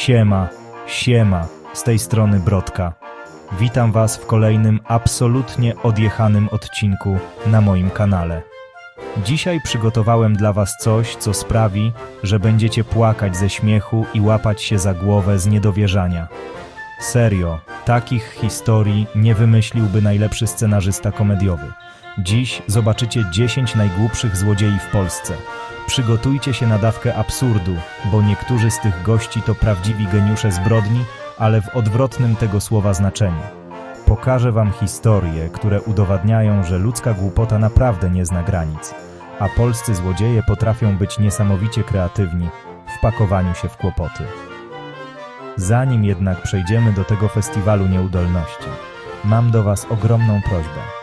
Siema, siema, z tej strony Brodka. Witam Was w kolejnym absolutnie odjechanym odcinku na moim kanale. Dzisiaj przygotowałem dla Was coś, co sprawi, że będziecie płakać ze śmiechu i łapać się za głowę z niedowierzania. Serio, takich historii nie wymyśliłby najlepszy scenarzysta komediowy. Dziś zobaczycie 10 najgłupszych złodziei w Polsce. Przygotujcie się na dawkę absurdu, bo niektórzy z tych gości to prawdziwi geniusze zbrodni, ale w odwrotnym tego słowa znaczeniu. Pokażę wam historie, które udowadniają, że ludzka głupota naprawdę nie zna granic, a polscy złodzieje potrafią być niesamowicie kreatywni w pakowaniu się w kłopoty. Zanim jednak przejdziemy do tego festiwalu nieudolności, mam do Was ogromną prośbę.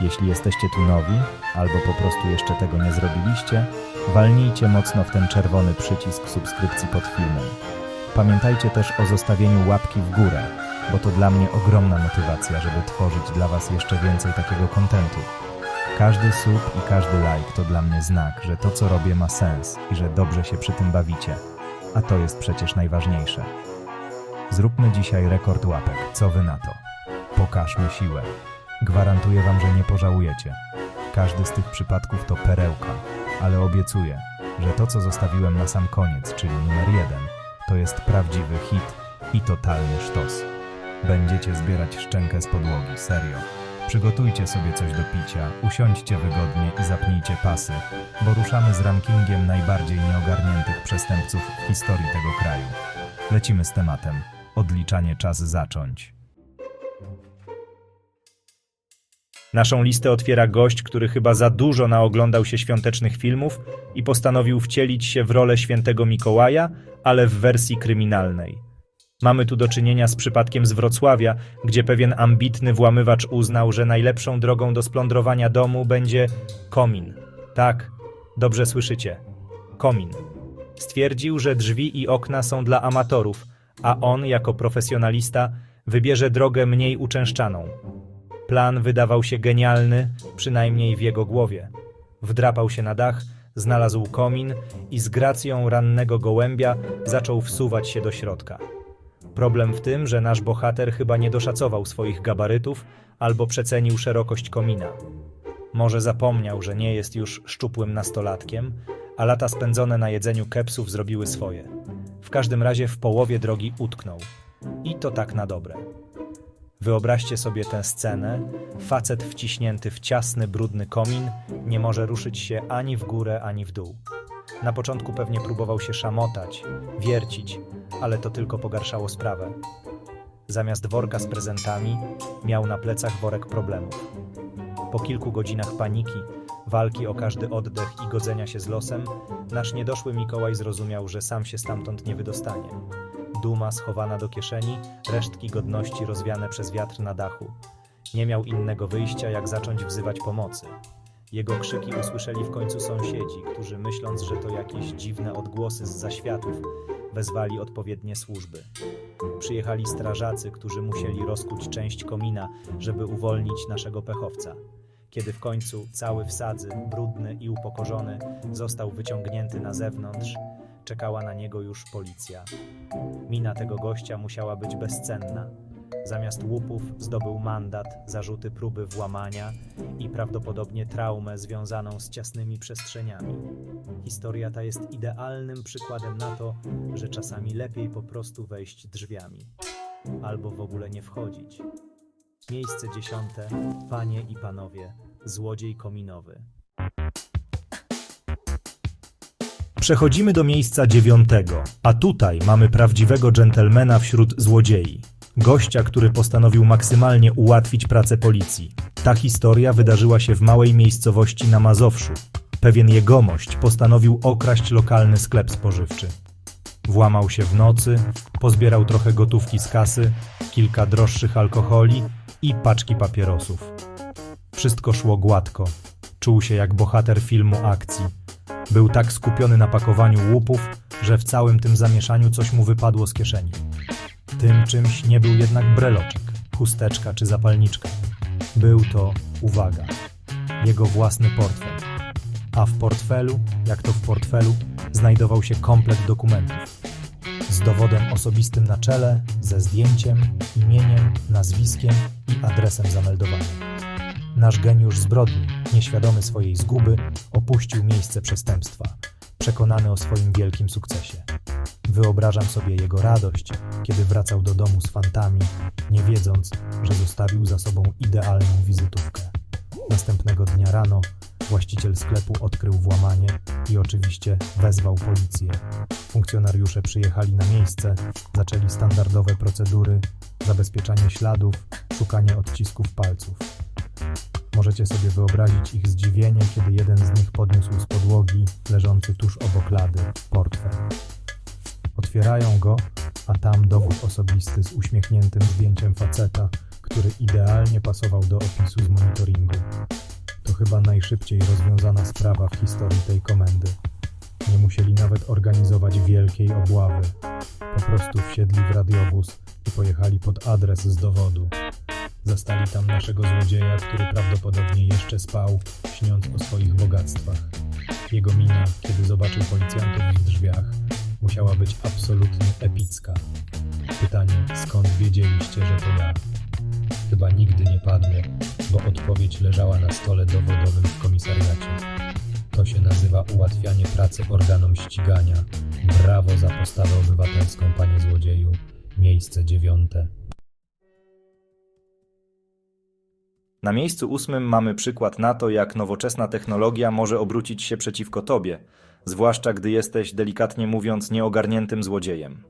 Jeśli jesteście tu nowi, albo po prostu jeszcze tego nie zrobiliście, walnijcie mocno w ten czerwony przycisk subskrypcji pod filmem. Pamiętajcie też o zostawieniu łapki w górę, bo to dla mnie ogromna motywacja, żeby tworzyć dla Was jeszcze więcej takiego kontentu. Każdy sub i każdy like to dla mnie znak, że to co robię ma sens i że dobrze się przy tym bawicie. A to jest przecież najważniejsze. Zróbmy dzisiaj rekord łapek. Co wy na to? Pokażmy siłę. Gwarantuję wam, że nie pożałujecie. Każdy z tych przypadków to perełka, ale obiecuję, że to co zostawiłem na sam koniec, czyli numer jeden, to jest prawdziwy hit i totalny sztos. Będziecie zbierać szczękę z podłogi, serio. Przygotujcie sobie coś do picia, usiądźcie wygodnie i zapnijcie pasy, bo ruszamy z rankingiem najbardziej nieogarniętych przestępców w historii tego kraju. Lecimy z tematem. Odliczanie czas zacząć. Naszą listę otwiera gość, który chyba za dużo naoglądał się świątecznych filmów i postanowił wcielić się w rolę świętego Mikołaja, ale w wersji kryminalnej. Mamy tu do czynienia z przypadkiem z Wrocławia, gdzie pewien ambitny włamywacz uznał, że najlepszą drogą do splądrowania domu będzie komin. Tak, dobrze słyszycie. Komin. Stwierdził, że drzwi i okna są dla amatorów, a on, jako profesjonalista, wybierze drogę mniej uczęszczaną. Plan wydawał się genialny, przynajmniej w jego głowie. Wdrapał się na dach, znalazł komin i z gracją rannego gołębia zaczął wsuwać się do środka. Problem w tym, że nasz bohater chyba nie doszacował swoich gabarytów albo przecenił szerokość komina. Może zapomniał, że nie jest już szczupłym nastolatkiem, a lata spędzone na jedzeniu kepsów zrobiły swoje. W każdym razie w połowie drogi utknął. I to tak na dobre. Wyobraźcie sobie tę scenę. Facet wciśnięty w ciasny, brudny komin nie może ruszyć się ani w górę, ani w dół. Na początku pewnie próbował się szamotać, wiercić, ale to tylko pogarszało sprawę. Zamiast worka z prezentami, miał na plecach worek problemów. Po kilku godzinach paniki, walki o każdy oddech i godzenia się z losem, nasz niedoszły Mikołaj zrozumiał, że sam się stamtąd nie wydostanie. Duma schowana do kieszeni, resztki godności rozwiane przez wiatr na dachu. Nie miał innego wyjścia, jak zacząć wzywać pomocy. Jego krzyki usłyszeli w końcu sąsiedzi, którzy myśląc, że to jakieś dziwne odgłosy z zaświatów, wezwali odpowiednie służby. Przyjechali strażacy, którzy musieli rozkuć część komina, żeby uwolnić naszego pechowca. Kiedy w końcu cały w sadzy, brudny i upokorzony, został wyciągnięty na zewnątrz, czekała na niego już policja. Mina tego gościa musiała być bezcenna. Zamiast łupów zdobył mandat, zarzuty próby włamania i prawdopodobnie traumę związaną z ciasnymi przestrzeniami. Historia ta jest idealnym przykładem na to, że czasami lepiej po prostu wejść drzwiami albo w ogóle nie wchodzić. Miejsce dziesiąte, panie i panowie, złodziej kominowy. Przechodzimy do miejsca dziewiątego, a tutaj mamy prawdziwego dżentelmena wśród złodziei. Gościa, który postanowił maksymalnie ułatwić pracę policji. Ta historia wydarzyła się w małej miejscowości na Mazowszu. Pewien jegomość postanowił okraść lokalny sklep spożywczy. Włamał się w nocy, pozbierał trochę gotówki z kasy, kilka droższych alkoholi i paczki papierosów. Wszystko szło gładko. Czuł się jak bohater filmu akcji. Był tak skupiony na pakowaniu łupów, że w całym tym zamieszaniu coś mu wypadło z kieszeni. Tym czymś nie był jednak breloczek, chusteczka czy zapalniczka. Był to, uwaga, jego własny portfel. A w portfelu, jak to w portfelu, znajdował się komplet dokumentów. z dowodem osobistym na czele, ze zdjęciem, imieniem, nazwiskiem i adresem zameldowania. Nasz geniusz zbrodni, nieświadomy swojej zguby, opuścił miejsce przestępstwa, przekonany o swoim wielkim sukcesie. Wyobrażam sobie jego radość, kiedy wracał do domu z fantami, nie wiedząc, że zostawił za sobą idealną wizytówkę. Następnego dnia rano właściciel sklepu odkrył włamanie i oczywiście wezwał policję. Funkcjonariusze przyjechali na miejsce, zaczęli standardowe procedury, zabezpieczanie śladów, szukanie odcisków palców. Możecie sobie wyobrazić ich zdziwienie, kiedy jeden z nich podniósł z podłogi, leżący tuż obok lady, portfel. Otwierają go, a tam dowód osobisty z uśmiechniętym zdjęciem faceta, który idealnie pasował do opisu z monitoringu. To chyba najszybciej rozwiązana sprawa w historii tej komendy. Nie musieli nawet organizować wielkiej obławy. Po prostu wsiedli w radiowóz i pojechali pod adres z dowodu. Zastali tam naszego złodzieja, który prawdopodobnie jeszcze spał, śniąc o swoich bogactwach. Jego mina, kiedy zobaczył policjantów w drzwiach, musiała być absolutnie epicka. Pytanie, skąd wiedzieliście, że to ja? Chyba nigdy nie padło, bo odpowiedź leżała na stole dowodowym w komisariacie. To się nazywa ułatwianie pracy organom ścigania. Brawo za postawę obywatelską, panie złodzieju. Miejsce dziewiąte. Na miejscu ósmym mamy przykład na to, jak nowoczesna technologia może obrócić się przeciwko tobie, zwłaszcza gdy jesteś, delikatnie mówiąc, nieogarniętym złodziejem.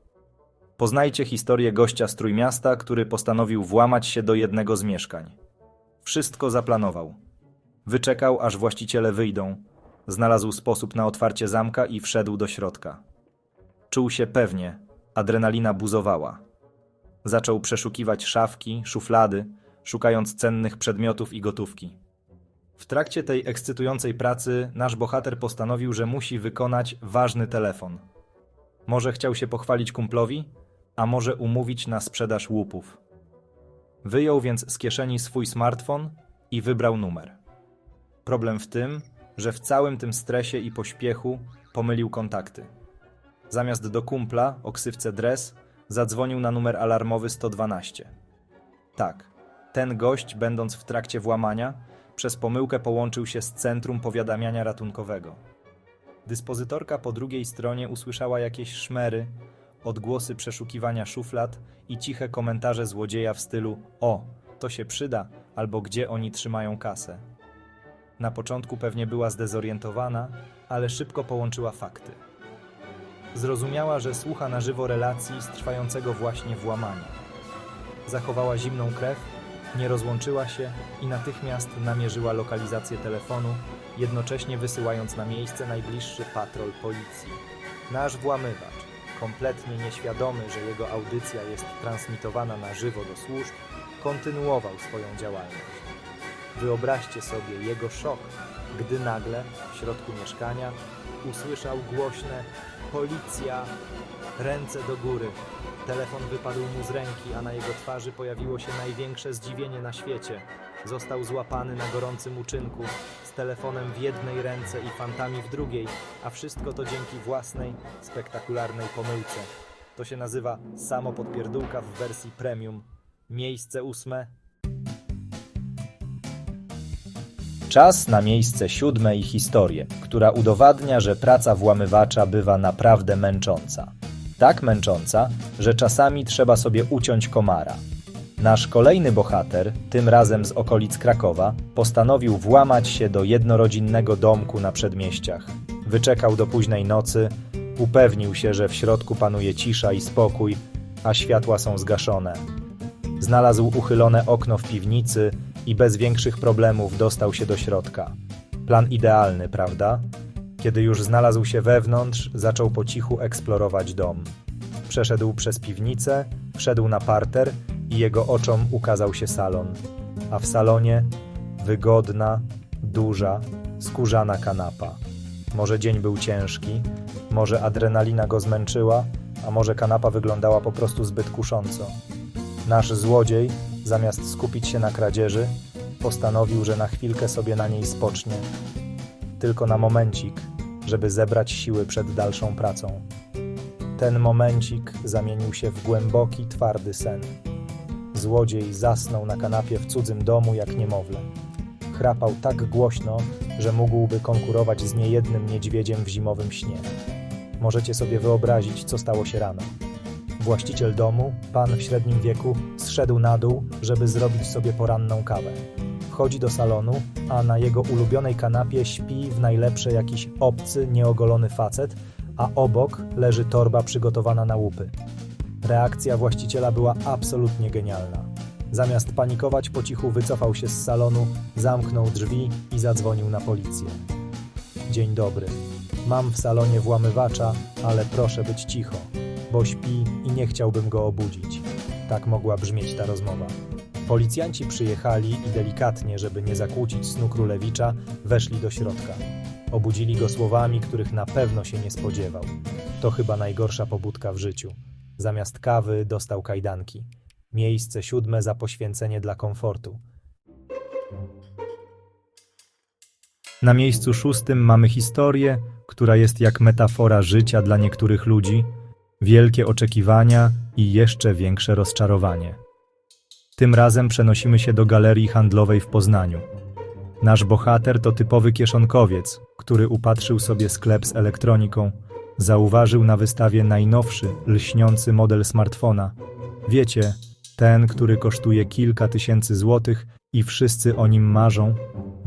Poznajcie historię gościa z Trójmiasta, który postanowił włamać się do jednego z mieszkań. Wszystko zaplanował. Wyczekał, aż właściciele wyjdą, znalazł sposób na otwarcie zamka i wszedł do środka. Czuł się pewnie, adrenalina buzowała. Zaczął przeszukiwać szafki, szuflady, szukając cennych przedmiotów i gotówki. W trakcie tej ekscytującej pracy nasz bohater postanowił, że musi wykonać ważny telefon. Może chciał się pochwalić kumplowi, a może umówić na sprzedaż łupów. Wyjął więc z kieszeni swój smartfon i wybrał numer. Problem w tym, że w całym tym stresie i pośpiechu pomylił kontakty. Zamiast do kumpla o ksywce Dres zadzwonił na numer alarmowy 112. Tak, ten gość, będąc w trakcie włamania, przez pomyłkę połączył się z centrum powiadamiania ratunkowego. Dyspozytorka po drugiej stronie usłyszała jakieś szmery, odgłosy przeszukiwania szuflad i ciche komentarze złodzieja w stylu: O, to się przyda, albo gdzie oni trzymają kasę. Na początku pewnie była zdezorientowana, ale szybko połączyła fakty. Zrozumiała, że słucha na żywo relacji z trwającego właśnie włamania. Zachowała zimną krew, nie rozłączyła się i natychmiast namierzyła lokalizację telefonu, jednocześnie wysyłając na miejsce najbliższy patrol policji. Nasz włamywacz, kompletnie nieświadomy, że jego audycja jest transmitowana na żywo do służb, kontynuował swoją działalność. Wyobraźcie sobie jego szok, gdy nagle w środku mieszkania usłyszał głośne Policja! Ręce do góry. Telefon wypadł mu z ręki, a na jego twarzy pojawiło się największe zdziwienie na świecie. Został złapany na gorącym uczynku, z telefonem w jednej ręce i fantami w drugiej, a wszystko to dzięki własnej, spektakularnej pomyłce. To się nazywa samopodpierdółka w wersji premium. Miejsce ósme Czas na miejsce siódme i historię, która udowadnia, że praca włamywacza bywa naprawdę męcząca. Tak męcząca, że czasami trzeba sobie uciąć komara. Nasz kolejny bohater, tym razem z okolic Krakowa, postanowił włamać się do jednorodzinnego domku na przedmieściach. Wyczekał do późnej nocy, upewnił się, że w środku panuje cisza i spokój, a światła są zgaszone. Znalazł uchylone okno w piwnicy i bez większych problemów dostał się do środka. Plan idealny, prawda? Kiedy już znalazł się wewnątrz, zaczął po cichu eksplorować dom. Przeszedł przez piwnicę, wszedł na parter i jego oczom ukazał się salon. A w salonie wygodna, duża, skórzana kanapa. Może dzień był ciężki, może adrenalina go zmęczyła, a może kanapa wyglądała po prostu zbyt kusząco. Nasz złodziej, zamiast skupić się na kradzieży, postanowił, że na chwilkę sobie na niej spocznie. Tylko na momencik, żeby zebrać siły przed dalszą pracą. Ten momencik zamienił się w głęboki, twardy sen. Złodziej zasnął na kanapie w cudzym domu jak niemowlę. Chrapał tak głośno, że mógłby konkurować z niejednym niedźwiedziem w zimowym śnie. Możecie sobie wyobrazić, co stało się rano. Właściciel domu, pan w średnim wieku, zszedł na dół, żeby zrobić sobie poranną kawę. Wchodzi do salonu, a na jego ulubionej kanapie śpi w najlepsze jakiś obcy, nieogolony facet, a obok leży torba przygotowana na łupy. Reakcja właściciela była absolutnie genialna. Zamiast panikować, po cichu wycofał się z salonu, zamknął drzwi i zadzwonił na policję. Dzień dobry. Mam w salonie włamywacza, ale proszę być cicho, bo śpi i nie chciałbym go obudzić. Tak mogła brzmieć ta rozmowa. Policjanci przyjechali i delikatnie, żeby nie zakłócić snu królewicza, weszli do środka. Obudzili go słowami, których na pewno się nie spodziewał. To chyba najgorsza pobudka w życiu. Zamiast kawy dostał kajdanki. Miejsce siódme za poświęcenie dla komfortu. Na miejscu szóstym mamy historię, która jest jak metafora życia dla niektórych ludzi, wielkie oczekiwania i jeszcze większe rozczarowanie. Tym razem przenosimy się do galerii handlowej w Poznaniu. Nasz bohater to typowy kieszonkowiec, który upatrzył sobie sklep z elektroniką, zauważył na wystawie najnowszy, lśniący model smartfona. Wiecie, ten, który kosztuje kilka tysięcy złotych i wszyscy o nim marzą.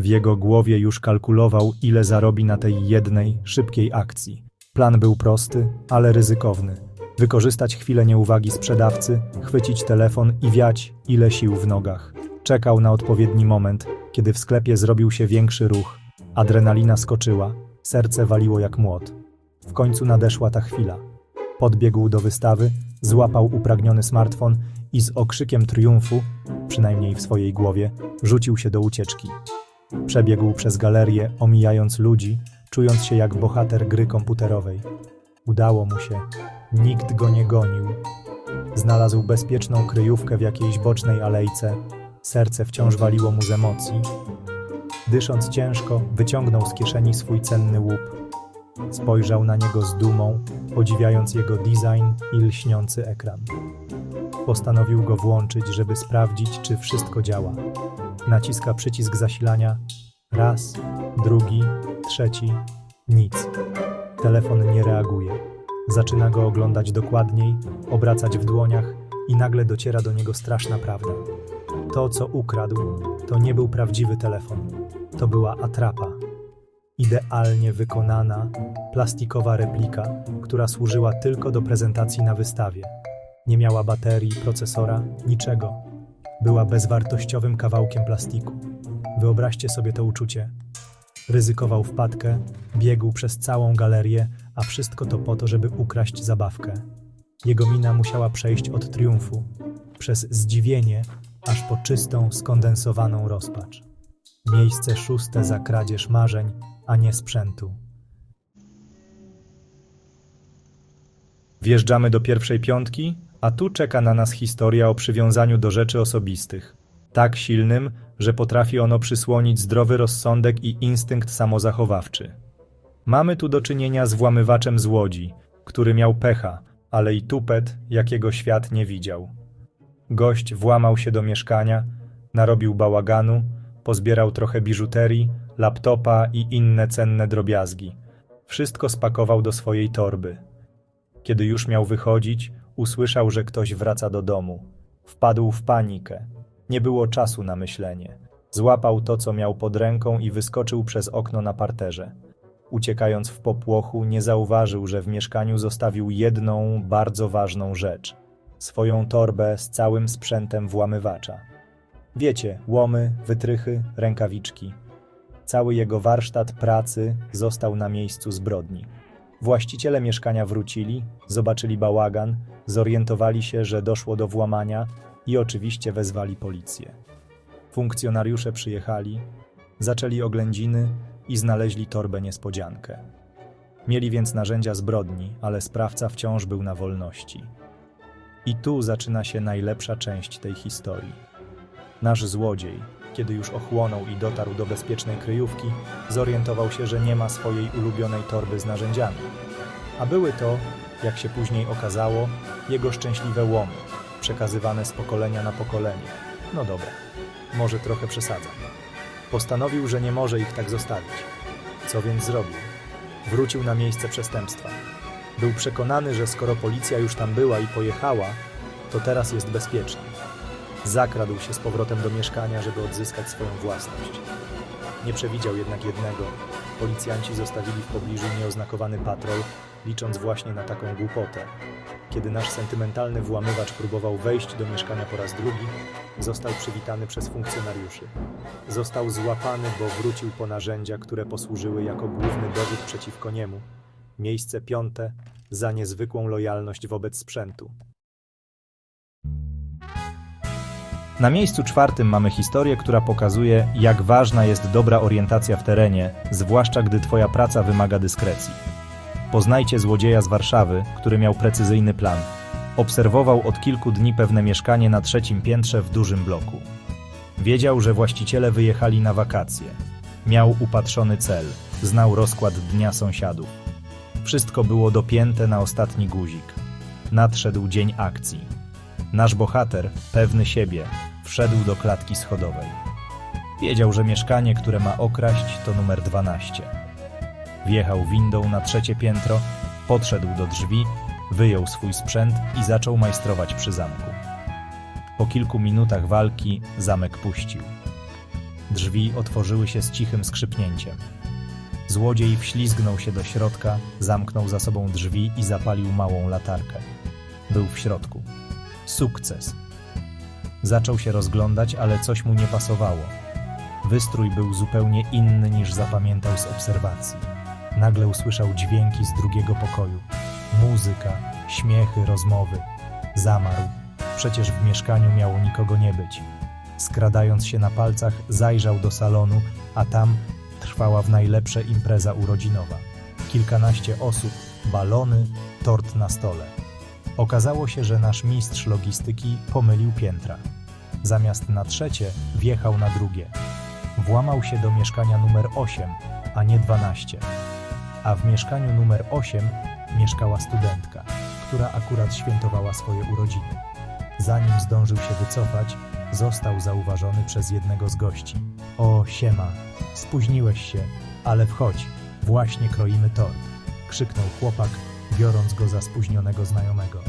W jego głowie już kalkulował, ile zarobi na tej jednej, szybkiej akcji. Plan był prosty, ale ryzykowny. Wykorzystać chwilę nieuwagi sprzedawcy, chwycić telefon i wiać, ile sił w nogach. Czekał na odpowiedni moment, kiedy w sklepie zrobił się większy ruch. Adrenalina skoczyła, serce waliło jak młot. W końcu nadeszła ta chwila. Podbiegł do wystawy, złapał upragniony smartfon i z okrzykiem triumfu, przynajmniej w swojej głowie, rzucił się do ucieczki. Przebiegł przez galerię, omijając ludzi, czując się jak bohater gry komputerowej. Udało mu się. Nikt go nie gonił. Znalazł bezpieczną kryjówkę w jakiejś bocznej alejce. Serce wciąż waliło mu z emocji. Dysząc ciężko, wyciągnął z kieszeni swój cenny łup. Spojrzał na niego z dumą, podziwiając jego design i lśniący ekran. Postanowił go włączyć, żeby sprawdzić, czy wszystko działa. Naciska przycisk zasilania. Raz, drugi, trzeci. Nic. Telefon nie reaguje. Zaczyna go oglądać dokładniej, obracać w dłoniach i nagle dociera do niego straszna prawda. To, co ukradł, to nie był prawdziwy telefon. To była atrapa. Idealnie wykonana, plastikowa replika, która służyła tylko do prezentacji na wystawie. Nie miała baterii, procesora, niczego. Była bezwartościowym kawałkiem plastiku. Wyobraźcie sobie to uczucie. Ryzykował wpadkę, biegł przez całą galerię, a wszystko to po to, żeby ukraść zabawkę. Jego mina musiała przejść od triumfu, przez zdziwienie, aż po czystą, skondensowaną rozpacz. Miejsce szóste za kradzież marzeń, a nie sprzętu. Wjeżdżamy do pierwszej piątki, a tu czeka na nas historia o przywiązaniu do rzeczy osobistych. Tak silnym, że potrafi ono przysłonić zdrowy rozsądek i instynkt samozachowawczy. Mamy tu do czynienia z włamywaczem z Łodzi, który miał pecha, ale i tupet, jakiego świat nie widział. Gość włamał się do mieszkania, narobił bałaganu, pozbierał trochę biżuterii, laptopa i inne cenne drobiazgi. Wszystko spakował do swojej torby. Kiedy już miał wychodzić, usłyszał, że ktoś wraca do domu. Wpadł w panikę. Nie było czasu na myślenie. Złapał to, co miał pod ręką i wyskoczył przez okno na parterze. Uciekając w popłochu, nie zauważył, że w mieszkaniu zostawił jedną bardzo ważną rzecz swoją torbę z całym sprzętem włamywacza. Wiecie, łomy, wytrychy, rękawiczki. Cały jego warsztat pracy został na miejscu zbrodni. Właściciele mieszkania wrócili, zobaczyli bałagan, zorientowali się, że doszło do włamania i oczywiście wezwali policję. Funkcjonariusze przyjechali, zaczęli oględziny i znaleźli torbę niespodziankę. Mieli więc narzędzia zbrodni, ale sprawca wciąż był na wolności. I tu zaczyna się najlepsza część tej historii. Nasz złodziej, kiedy już ochłonął i dotarł do bezpiecznej kryjówki, zorientował się, że nie ma swojej ulubionej torby z narzędziami. A były to Jak się później okazało, jego szczęśliwe łomy, przekazywane z pokolenia na pokolenie. No dobra, może trochę przesadzam. Postanowił, że nie może ich tak zostawić. Co więc zrobił? Wrócił na miejsce przestępstwa. Był przekonany, że skoro policja już tam była i pojechała, to teraz jest bezpiecznie. Zakradł się z powrotem do mieszkania, żeby odzyskać swoją własność. Nie przewidział jednak jednego. Policjanci zostawili w pobliżu nieoznakowany patrol, licząc właśnie na taką głupotę. Kiedy nasz sentymentalny włamywacz próbował wejść do mieszkania po raz drugi, został przywitany przez funkcjonariuszy. Został złapany, bo wrócił po narzędzia, które posłużyły jako główny dowód przeciwko niemu. Miejsce piąte za niezwykłą lojalność wobec sprzętu. Na miejscu czwartym mamy historię, która pokazuje, jak ważna jest dobra orientacja w terenie, zwłaszcza gdy Twoja praca wymaga dyskrecji. Poznajcie złodzieja z Warszawy, który miał precyzyjny plan. Obserwował od kilku dni pewne mieszkanie na trzecim piętrze w dużym bloku. Wiedział, że właściciele wyjechali na wakacje. Miał upatrzony cel, znał rozkład dnia sąsiadów. Wszystko było dopięte na ostatni guzik. Nadszedł dzień akcji. Nasz bohater, pewny siebie, wszedł do klatki schodowej. Wiedział, że mieszkanie, które ma okraść, to numer 12. Wjechał windą na trzecie piętro, podszedł do drzwi, wyjął swój sprzęt i zaczął majstrować przy zamku. Po kilku minutach walki zamek puścił. Drzwi otworzyły się z cichym skrzypnięciem. Złodziej wślizgnął się do środka, zamknął za sobą drzwi i zapalił małą latarkę. Był w środku. Sukces. Zaczął się rozglądać, ale coś mu nie pasowało. Wystrój był zupełnie inny niż zapamiętał z obserwacji. Nagle usłyszał dźwięki z drugiego pokoju. Muzyka, śmiechy, rozmowy. Zamarł. Przecież w mieszkaniu miało nikogo nie być. Skradając się na palcach, zajrzał do salonu, a tam trwała w najlepsze impreza urodzinowa. Kilkanaście osób, balony, tort na stole. Okazało się, że nasz mistrz logistyki pomylił piętra. Zamiast na trzecie, wjechał na drugie. Włamał się do mieszkania numer 8, a nie 12. A w mieszkaniu numer 8 mieszkała studentka, która akurat świętowała swoje urodziny. Zanim zdążył się wycofać, został zauważony przez jednego z gości. O, siema, spóźniłeś się, ale wchodź, właśnie kroimy tort, krzyknął chłopak, biorąc go za spóźnionego znajomego.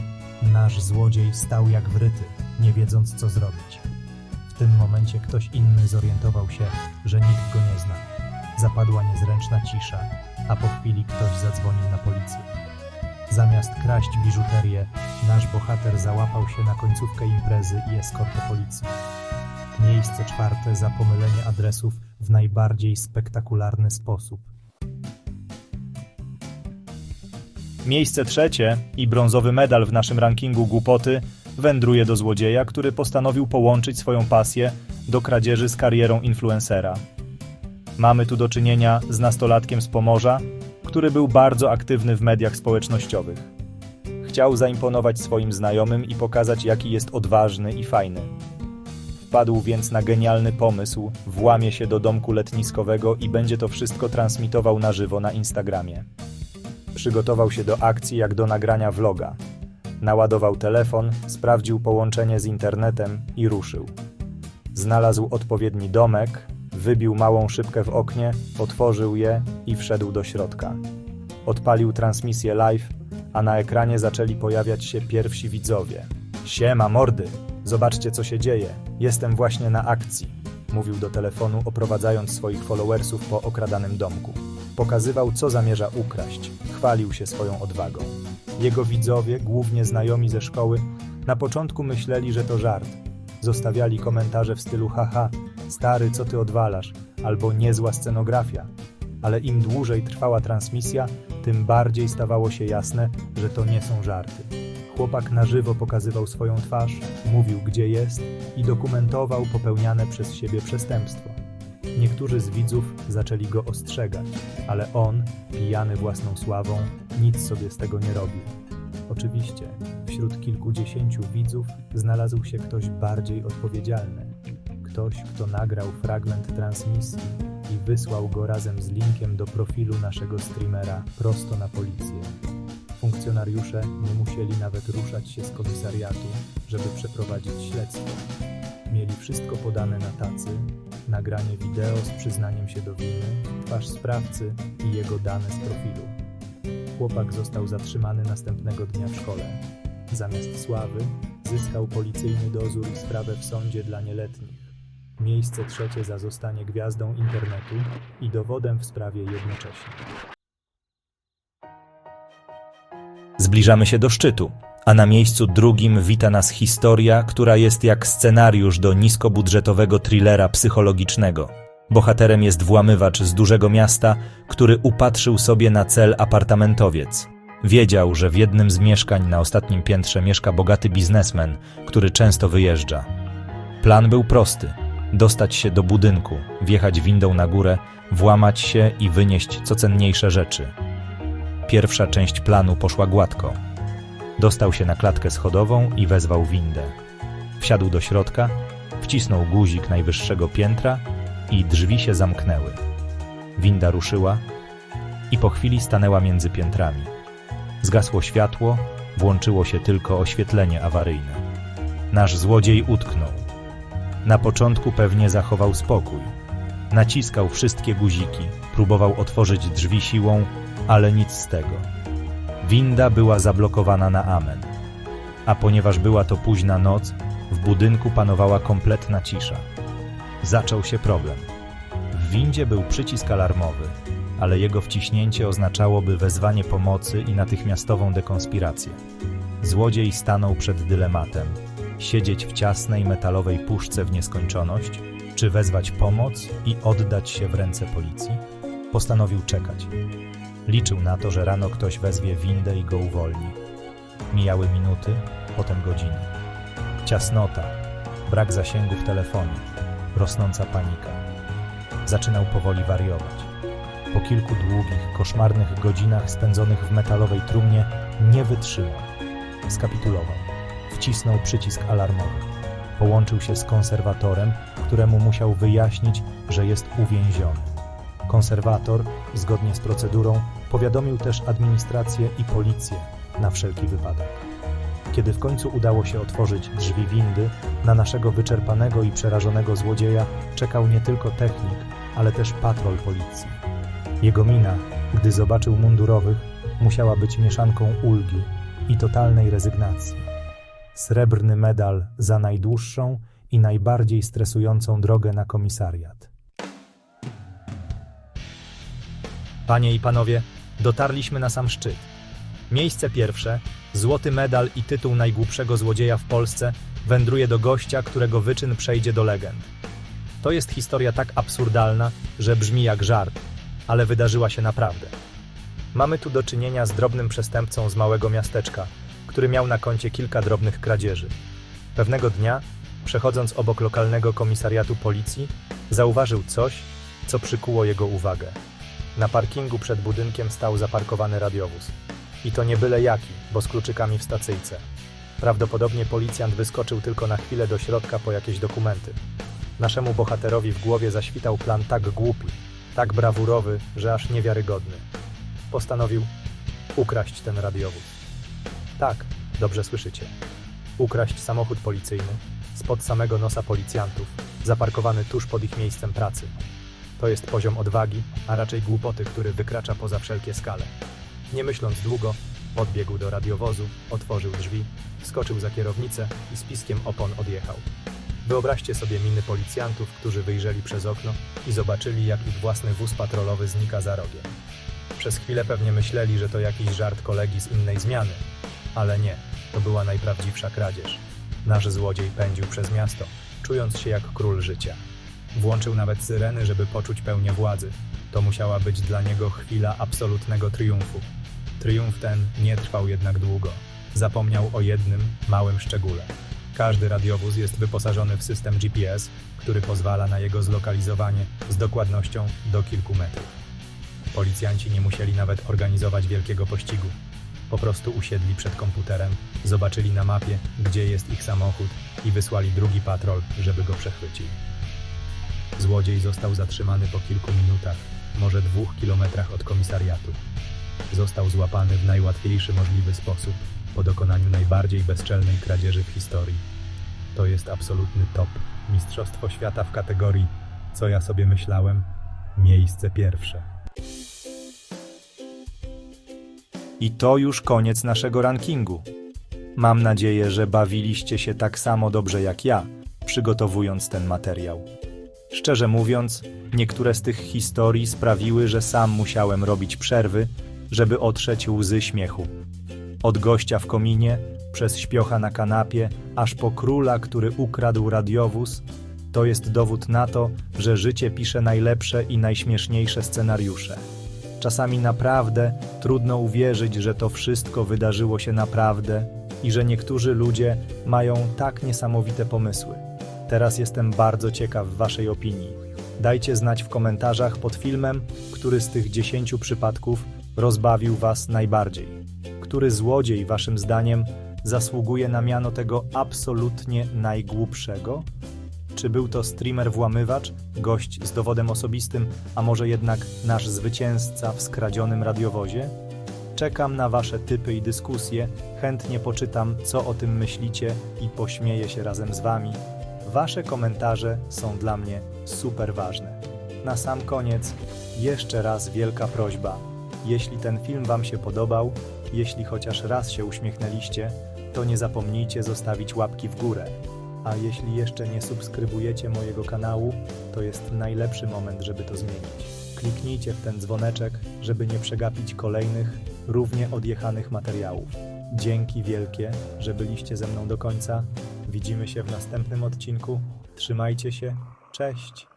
Nasz złodziej stał jak wryty, nie wiedząc co zrobić. W tym momencie ktoś inny zorientował się, że nikt go nie zna. Zapadła niezręczna cisza, a po chwili ktoś zadzwonił na policję. Zamiast kraść biżuterię, nasz bohater załapał się na końcówkę imprezy i eskortę policji. Miejsce czwarte za pomylenie adresów w najbardziej spektakularny sposób. Miejsce trzecie i brązowy medal w naszym rankingu głupoty wędruje do złodzieja, który postanowił połączyć swoją pasję do kradzieży z karierą influencera. Mamy tu do czynienia z nastolatkiem z Pomorza, który był bardzo aktywny w mediach społecznościowych. Chciał zaimponować swoim znajomym i pokazać, jaki jest odważny i fajny. Wpadł więc na genialny pomysł, włamie się do domku letniskowego i będzie to wszystko transmitował na żywo na Instagramie. Przygotował się do akcji jak do nagrania vloga. Naładował telefon, sprawdził połączenie z internetem i ruszył. Znalazł odpowiedni domek, wybił małą szybkę w oknie, otworzył je i wszedł do środka. Odpalił transmisję live, a na ekranie zaczęli pojawiać się pierwsi widzowie. Siema mordy, zobaczcie co się dzieje, jestem właśnie na akcji, mówił do telefonu, oprowadzając swoich followersów po okradanym domku. Pokazywał, co zamierza ukraść, chwalił się swoją odwagą. Jego widzowie, głównie znajomi ze szkoły, na początku myśleli, że to żart. Zostawiali komentarze w stylu haha, stary, co ty odwalasz, albo niezła scenografia. Ale im dłużej trwała transmisja, tym bardziej stawało się jasne, że to nie są żarty. Chłopak na żywo pokazywał swoją twarz, mówił gdzie jest i dokumentował popełniane przez siebie przestępstwo. Niektórzy z widzów zaczęli go ostrzegać, ale on, pijany własną sławą, nic sobie z tego nie robił. Oczywiście, wśród kilkudziesięciu widzów znalazł się ktoś bardziej odpowiedzialny. Ktoś, kto nagrał fragment transmisji i wysłał go razem z linkiem do profilu naszego streamera prosto na policję. Funkcjonariusze nie musieli nawet ruszać się z komisariatu, żeby przeprowadzić śledztwo. Mieli wszystko podane na tacy, nagranie wideo z przyznaniem się do winy, twarz sprawcy i jego dane z profilu. Chłopak został zatrzymany następnego dnia w szkole. Zamiast sławy zyskał policyjny dozór i sprawę w sądzie dla nieletnich. Miejsce trzecie za zostanie gwiazdą internetu i dowodem w sprawie jednocześnie. Zbliżamy się do szczytu, a na miejscu drugim wita nas historia, która jest jak scenariusz do niskobudżetowego thrillera psychologicznego. Bohaterem jest włamywacz z dużego miasta, który upatrzył sobie na cel apartamentowiec. Wiedział, że w jednym z mieszkań na ostatnim piętrze mieszka bogaty biznesmen, który często wyjeżdża. Plan był prosty: dostać się do budynku, wjechać windą na górę, włamać się i wynieść co cenniejsze rzeczy. Pierwsza część planu poszła gładko. Dostał się na klatkę schodową i wezwał windę. Wsiadł do środka, wcisnął guzik najwyższego piętra i drzwi się zamknęły. Winda ruszyła i po chwili stanęła między piętrami. Zgasło światło, włączyło się tylko oświetlenie awaryjne. Nasz złodziej utknął. Na początku pewnie zachował spokój. Naciskał wszystkie guziki, próbował otworzyć drzwi siłą, ale nic z tego. Winda była zablokowana na amen. A ponieważ była to późna noc, w budynku panowała kompletna cisza. Zaczął się problem. W windzie był przycisk alarmowy, ale jego wciśnięcie oznaczałoby wezwanie pomocy i natychmiastową dekonspirację. Złodziej stanął przed dylematem: siedzieć w ciasnej metalowej puszce w nieskończoność, czy wezwać pomoc i oddać się w ręce policji? Postanowił czekać. Liczył na to, że rano ktoś wezwie windę i go uwolni. Mijały minuty, potem godziny. Ciasnota, brak zasięgu w telefonie, rosnąca panika. Zaczynał powoli wariować. Po kilku długich, koszmarnych godzinach spędzonych w metalowej trumnie nie wytrzymał. Skapitulował. Wcisnął przycisk alarmowy. Połączył się z konserwatorem, któremu musiał wyjaśnić, że jest uwięziony. Konserwator, zgodnie z procedurą, powiadomił też administrację i policję na wszelki wypadek. Kiedy w końcu udało się otworzyć drzwi windy, na naszego wyczerpanego i przerażonego złodzieja czekał nie tylko technik, ale też patrol policji. Jego mina, gdy zobaczył mundurowych, musiała być mieszanką ulgi i totalnej rezygnacji. Srebrny medal za najdłuższą i najbardziej stresującą drogę na komisariat. Panie i panowie, dotarliśmy na sam szczyt. Miejsce pierwsze, złoty medal i tytuł najgłupszego złodzieja w Polsce wędruje do gościa, którego wyczyn przejdzie do legend. To jest historia tak absurdalna, że brzmi jak żart, ale wydarzyła się naprawdę. Mamy tu do czynienia z drobnym przestępcą z małego miasteczka, który miał na koncie kilka drobnych kradzieży. Pewnego dnia, przechodząc obok lokalnego komisariatu policji, zauważył coś, co przykuło jego uwagę. Na parkingu przed budynkiem stał zaparkowany radiowóz. I to nie byle jaki, bo z kluczykami w stacyjce. Prawdopodobnie policjant wyskoczył tylko na chwilę do środka po jakieś dokumenty. Naszemu bohaterowi w głowie zaświtał plan tak głupi, tak brawurowy, że aż niewiarygodny. Postanowił ukraść ten radiowóz. Tak, dobrze słyszycie. Ukraść samochód policyjny spod samego nosa policjantów, zaparkowany tuż pod ich miejscem pracy. To jest poziom odwagi, a raczej głupoty, który wykracza poza wszelkie skale. Nie myśląc długo, podbiegł do radiowozu, otworzył drzwi, wskoczył za kierownicę i z piskiem opon odjechał. Wyobraźcie sobie miny policjantów, którzy wyjrzeli przez okno i zobaczyli, jak ich własny wóz patrolowy znika za rogiem. Przez chwilę pewnie myśleli, że to jakiś żart kolegi z innej zmiany, ale nie, to była najprawdziwsza kradzież. Nasz złodziej pędził przez miasto, czując się jak król życia. Włączył nawet syreny, żeby poczuć pełnię władzy. To musiała być dla niego chwila absolutnego triumfu. Triumf ten nie trwał jednak długo. Zapomniał o jednym, małym szczególe. Każdy radiowóz jest wyposażony w system GPS, który pozwala na jego zlokalizowanie z dokładnością do kilku metrów. Policjanci nie musieli nawet organizować wielkiego pościgu. Po prostu usiedli przed komputerem, zobaczyli na mapie, gdzie jest ich samochód i wysłali drugi patrol, żeby go przechwycił. Złodziej został zatrzymany po kilku minutach, może dwóch kilometrach od komisariatu. Został złapany w najłatwiejszy możliwy sposób po dokonaniu najbardziej bezczelnej kradzieży w historii. To jest absolutny top. Mistrzostwo świata w kategorii, co ja sobie myślałem, miejsce pierwsze. I to już koniec naszego rankingu. Mam nadzieję, że bawiliście się tak samo dobrze jak ja, przygotowując ten materiał. Szczerze mówiąc, niektóre z tych historii sprawiły, że sam musiałem robić przerwy, żeby otrzeć łzy śmiechu. Od gościa w kominie, przez śpiocha na kanapie, aż po króla, który ukradł radiowóz, to jest dowód na to, że życie pisze najlepsze i najśmieszniejsze scenariusze. Czasami naprawdę trudno uwierzyć, że to wszystko wydarzyło się naprawdę i że niektórzy ludzie mają tak niesamowite pomysły. Teraz jestem bardzo ciekaw Waszej opinii. Dajcie znać w komentarzach pod filmem, który z tych 10 przypadków rozbawił Was najbardziej. Który złodziej, Waszym zdaniem, zasługuje na miano tego absolutnie najgłupszego? Czy był to streamer włamywacz, gość z dowodem osobistym, a może jednak nasz zwycięzca w skradzionym radiowozie? Czekam na Wasze typy i dyskusje, chętnie poczytam, co o tym myślicie i pośmieję się razem z Wami. Wasze komentarze są dla mnie super ważne. Na sam koniec, jeszcze raz wielka prośba. Jeśli ten film Wam się podobał, jeśli chociaż raz się uśmiechnęliście, to nie zapomnijcie zostawić łapki w górę. A jeśli jeszcze nie subskrybujecie mojego kanału, to jest najlepszy moment, żeby to zmienić. Kliknijcie w ten dzwoneczek, żeby nie przegapić kolejnych, równie odjechanych materiałów. Dzięki wielkie, że byliście ze mną do końca. Widzimy się w następnym odcinku. Trzymajcie się. Cześć!